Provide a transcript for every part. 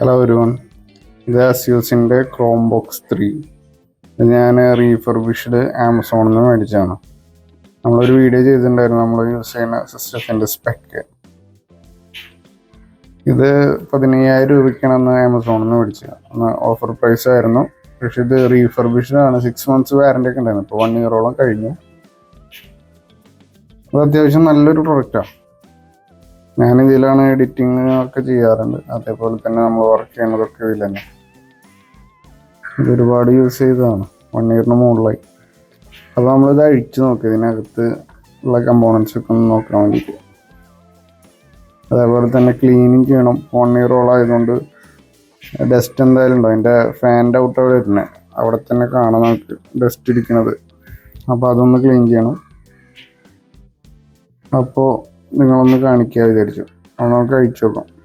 Hello ഒരുവൺ ഇത് അസ്യൂസിന്റെ Chrome box three ഞാൻ റീഫർബിഷ്ഡ് ആമസോണിൽ നിന്ന് മേടിച്ചതാണ്. നമ്മളൊരു വീഡിയോ ചെയ്തിട്ടുണ്ടായിരുന്നു. നമ്മൾ യൂസ് ചെയ്യുന്ന സിസ്റ്റത്തിന്റെ സ്പെക്ക് ഇത് പതിനയ്യായിരം രൂപയ്ക്കാണെന്ന് ആമസോണിൽ നിന്ന് മേടിച്ചത് അന്ന് ഓഫർ പ്രൈസ് ആയിരുന്നു. പക്ഷെ ഇത് റീഫർബിഷ്ഡ് ആണ്. സിക്സ് മന്ത്സ് വാറണ്ടി ഒക്കെ ഉണ്ടായിരുന്നു. ഇപ്പോൾ വൺ ഇയറോളം കഴിഞ്ഞു. അത് അത്യാവശ്യം നല്ലൊരു പ്രൊഡക്റ്റാണ് ഞാൻ ഇതിലാണ് എഡിറ്റിംഗ് ഒക്കെ ചെയ്യാറുണ്ട്. അതേപോലെ തന്നെ നമ്മൾ വർക്ക് ചെയ്യുന്നതൊക്കെ ഇതിൽ തന്നെ. ഇത് ഒരുപാട് യൂസ് ചെയ്തതാണ്. വൺ ഇയറിന് മുകളിലായി. അപ്പോൾ നമ്മളിത് അഴിച്ചു നോക്കി. ഇതിനകത്ത് ഉള്ള കമ്പോണൻസ് ഒക്കെ ഒന്ന് നോക്കാൻ വേണ്ടിയിട്ട്. അതേപോലെ തന്നെ ക്ലീനിങ് ചെയ്യണം. വൺ ഇയർ ആയതുകൊണ്ട് ഡസ്റ്റ് എന്തായാലും ഉണ്ടോ അതിന്റെ ഫാന്റെ ഔട്ട് അവിടെ വരുന്നത് അവിടെ തന്നെ കാണാം നമുക്ക് ഡസ്റ്റ് ഇരിക്കുന്നത് അപ്പോൾ അതൊന്ന് ക്ലീൻ ചെയ്യണം. അപ്പോൾ നിങ്ങളൊന്ന് കാണിക്കുക വിചാരിച്ചു. അപ്പോൾ കഴിച്ചു നോക്കാം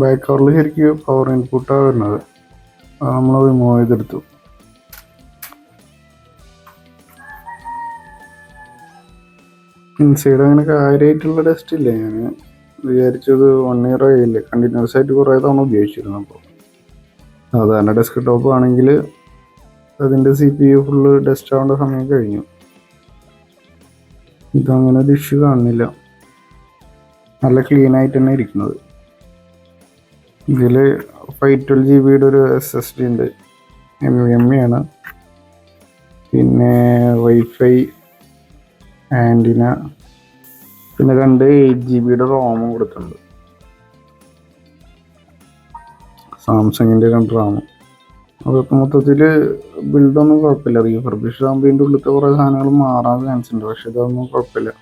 ബാക്ക് കവറിൽ ശരിക്കും പവർ ഇൻപുട്ടാണ് വരുന്നത്. അത് നമ്മൾ റിമൂവ് ചെയ്തെടുത്തു. ഇൻസൈഡ് അങ്ങനെ കാര്യമായിട്ടുള്ള ടെസ്റ്റ് ഇല്ല? ഞാൻ വിചാരിച്ചത് വൺ ഇയർ ആയില്ലേ? കണ്ടിന്യൂസ് ആയിട്ട് കുറേ തവണ ഉപയോഗിച്ചിരുന്നു അപ്പോൾ. സാധാരണ ഡെസ്ക് ടോപ്പ് ആണെങ്കിൽ അതിന്റെ C P U full dust ആവേണ്ട സമയം കഴിഞ്ഞു. ഇതങ്ങനെ ഒരു ഇഷ്യൂ കാണുന്നില്ല. നല്ല ക്ലീൻ ആയിട്ട് തന്നെ ഇരിക്കുന്നത്. ഇതിൽ ഫൈവ് ട്വൽവ് ജി ബിയുടെ ഒരു എസ് എസ് ഡി ഉണ്ട്. എം എ ആണ്. പിന്നെ വൈഫൈ ആന്റിന പിന്നെ രണ്ട് എയ്റ്റ് ജി ബിയുടെ റോമും കൊടുത്തിട്ടുണ്ട്. സാംസങ്ങിന്റെ രണ്ട് റാമും അതൊക്കെ മൊത്തത്തിൽ ബിൽഡൊന്നും കുഴപ്പമില്ല. റീഫർബിഷ് ആകുമ്പോൾ ഇതിന്റെ ഉള്ളിലത്തെ കുറേ സാധനങ്ങൾ മാറാൻ ചാൻസ് ഉണ്ട്. പക്ഷേ ഇതൊന്നും കുഴപ്പമില്ല.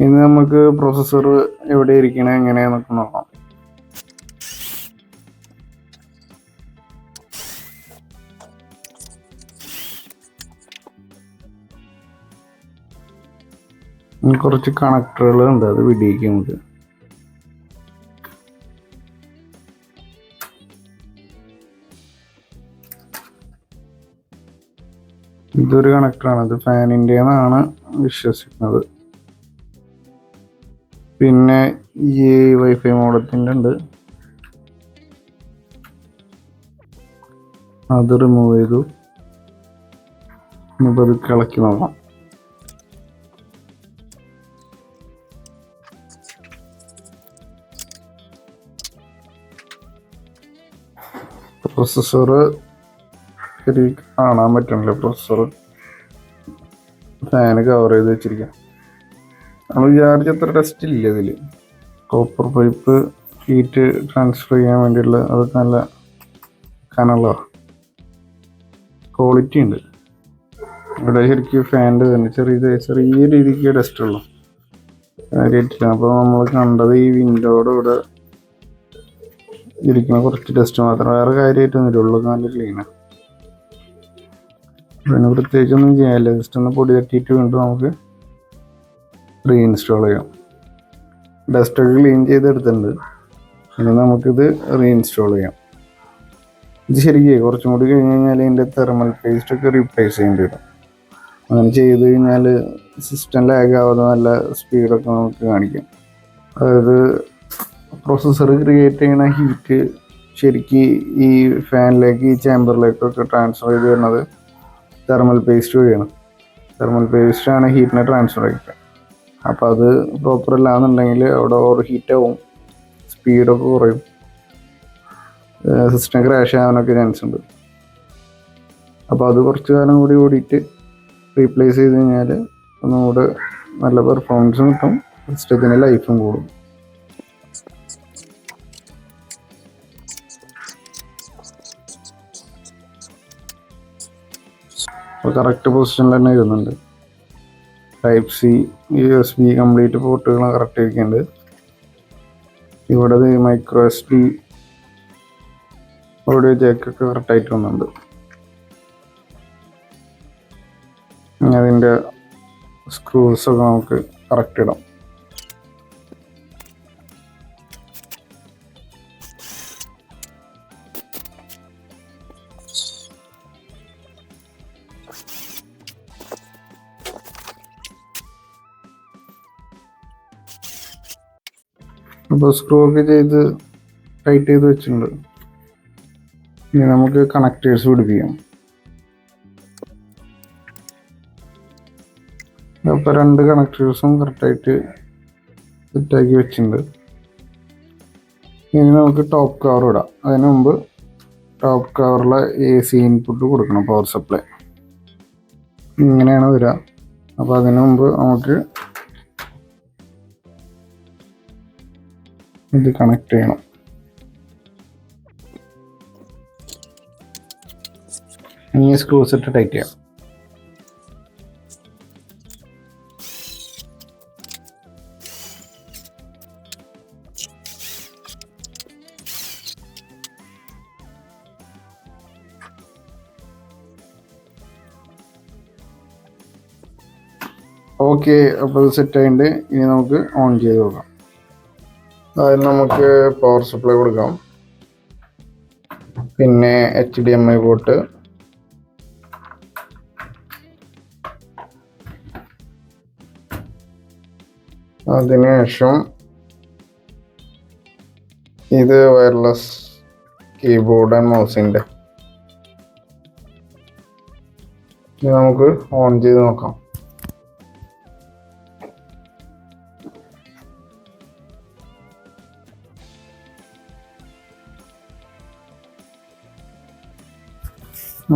ഇനി നമുക്ക് പ്രോസസ്സർ എവിടെ ഇരിക്കണേ എങ്ങനെയാന്നൊക്കെ നോക്കാം. കുറച്ച് കണക്ടറുകൾ ഉണ്ട്. അത് വിടിയിക്കും നമുക്ക്. ഇതൊരു കണക്ടറാണ് ഇത് ഫാനിന്റെ വിശ്വസിക്കുന്നത്. പിന്നെ ഈ വൈഫൈ മോഡത്തിന്റെ ഉണ്ട്. അത് റിമൂവ് ചെയ്തു. ഇനിയിപ്പോൾ അത് കിളക്കി നോക്കാം. പ്രൊസസ്സർ ശരി കാണാൻ പറ്റണില്ല പ്രൊസസ്സർ ഫാന് കവർ ചെയ്ത് വെച്ചിരിക്കാം. നമ്മൾ വിചാരിച്ച അത്ര ടെസ്റ്റ് ഇല്ല ഇതിൽ കോപ്പർ പൈപ്പ് ഹീറ്റ് ട്രാൻസ്ഫർ ചെയ്യാൻ വേണ്ടിയുള്ള അതൊക്കെ നല്ല കനള ക്വാളിറ്റി ഉണ്ട്. ഇവിടെ ശരിക്കും ഫാന്റെ തന്നെ ചെറിയ ചെറിയ രീതിക്ക് ഡസ്റ്റ് ഉള്ളു. കാര്യമായിട്ടില്ല അപ്പോൾ നമ്മൾ കണ്ടത് ഈ വിൻഡോയുടെ ഇവിടെ ഇരിക്കുന്ന കുറച്ച് ടെസ്റ്റ് മാത്രം. വേറെ കാര്യമായിട്ടൊന്നുമില്ല ഉള്ളു നല്ല ക്ലീനാണ് പിന്നെ പ്രത്യേകിച്ചൊന്നും ചെയ്യാനില്ല. ജസ്റ്റ് ഒന്ന് പൊടി തട്ടിയിട്ട് വീണ്ടും നമുക്ക് റീഇൻസ്റ്റാൾ ചെയ്യാം. ഡസ്റ്റൊക്കെ ക്ലീൻ ചെയ്തെടുത്തിട്ടുണ്ട്. ഇനി നമുക്കിത് റീഇൻസ്റ്റാൾ ചെയ്യാം. ഇത് ശരിക്കും കുറച്ചും കൂടി കഴിഞ്ഞ് കഴിഞ്ഞാൽ ഇതിന്റെ തെർമൽ പേസ്റ്റൊക്കെ റീപ്ലേസ് ചെയ്യേണ്ടി വരും. അങ്ങനെ ചെയ്ത് കഴിഞ്ഞാൽ സിസ്റ്റം ലാഗ് ആവാതെ നല്ല സ്പീഡൊക്കെ നമുക്ക് കാണിക്കാം. അതായത് പ്രോസസ്സർ ക്രിയേറ്റ് ചെയ്യുന്ന ഹീറ്റ് ശരിക്കും ഈ ഫാനിലേക്ക് ഈ ചേമ്പറിലേക്കൊക്കെ ട്രാൻസ്ഫർ ചെയ്ത് വരുന്നത് തെർമൽ പേസ്റ്റ് വഴിയാണ്. തെർമൽ പേസ്റ്റാണ് ഹീറ്റിനെ ട്രാൻസ്ഫർ ചെയ്യുക അപ്പോൾ അത് പ്രോപ്പർ അല്ലാന്നുണ്ടെങ്കിൽ അവിടെ ഓവർ ഹീറ്റ് ആവും. സ്പീഡൊക്കെ കുറയും. സിസ്റ്റം ക്രാഷ് ആവാനൊക്കെ ചാൻസ് ഉണ്ട്. അപ്പോൾ അത് കുറച്ച് കാലം കൂടി ഓടിയിട്ട് റീപ്ലേസ് ചെയ്ത് കഴിഞ്ഞാൽ ഒന്നുകൂടെ നല്ല പെർഫോമൻസും കിട്ടും. സിസ്റ്റത്തിന് ലൈഫും കൂടും. അപ്പോൾ കറക്റ്റ് പൊസിഷനിൽ തന്നെ ഇരുന്നുണ്ട് type C U S B complete പോർട്ടുകൾ കറക്റ്റ് ഇരിക്കുന്നുണ്ട് ഇവിടെ മൈക്രോ എസ് ഡി ഓഡിയോ ജാക്കൊക്കെ കറക്റ്റായിട്ട് വന്നുണ്ട് അതിന്റെ സ്ക്രൂസൊക്കെ നമുക്ക് കറക്റ്റ് ഇടാം. അപ്പോൾ സ്ക്രൂ ഒക്കെ ചെയ്ത് ടൈറ്റ് ചെയ്ത് വെച്ചിട്ടുണ്ട്. ഇനി നമുക്ക് കണക്റ്റേഴ്സ് പിടിപ്പിക്കാം. അപ്പോൾ രണ്ട് കണക്റ്റേഴ്സും കറക്റ്റായിട്ട് സെറ്റാക്കി വെച്ചിട്ടുണ്ട്. ഇനി നമുക്ക് ടോപ്പ് കവർ ഇടാം. അതിന് മുമ്പ് ടോപ്പ് കവറിലെ എ സി ഇൻപുട്ട് കൊടുക്കണം പവർ സപ്ലൈ ഇങ്ങനെയാണ് വരിക. അപ്പോൾ അതിനു മുമ്പ് നമുക്ക് ഇത് കണക്ട് ചെയ്യണം. ഇനി സ്ക്രൂസ് ഇട്ട് ടൈറ്റ് ചെയ്യാം. ഓക്കെ അപ്പോൾ സെറ്റ് ആയിട്ടുണ്ട്. ഇനി നമുക്ക് ഓൺ ചെയ്ത് നോക്കാം. അതിന് നമുക്ക് പവർ സപ്ലൈ കൊടുക്കാം. പിന്നെ H D M I port അതിനുശേഷം ഇത് വയർലെസ് കീബോർഡ് ആൻഡ് മൗസിന്റെ നമുക്ക് ഓൺ ചെയ്ത് നോക്കാം.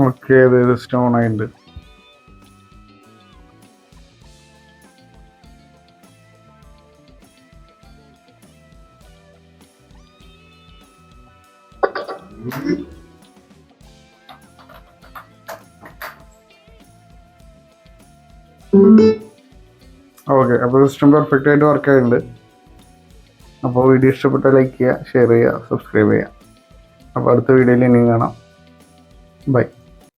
ഓക്കെ അതായത് സ്റ്റോൺ ആയിട്ടുണ്ട് ഓക്കെ അപ്പോൾ സിസ്റ്റം പെർഫെക്റ്റ് ആയിട്ട് വർക്ക് ആയിട്ടുണ്ട്. അപ്പോൾ വീഡിയോ ഇഷ്ടപ്പെട്ട ലൈക്ക് ചെയ്യുക ഷെയർ ചെയ്യുക സബ്സ്ക്രൈബ് ചെയ്യുക. അപ്പോൾ അടുത്ത വീഡിയോയിൽ ഇനിയും കാണാം. ബൈ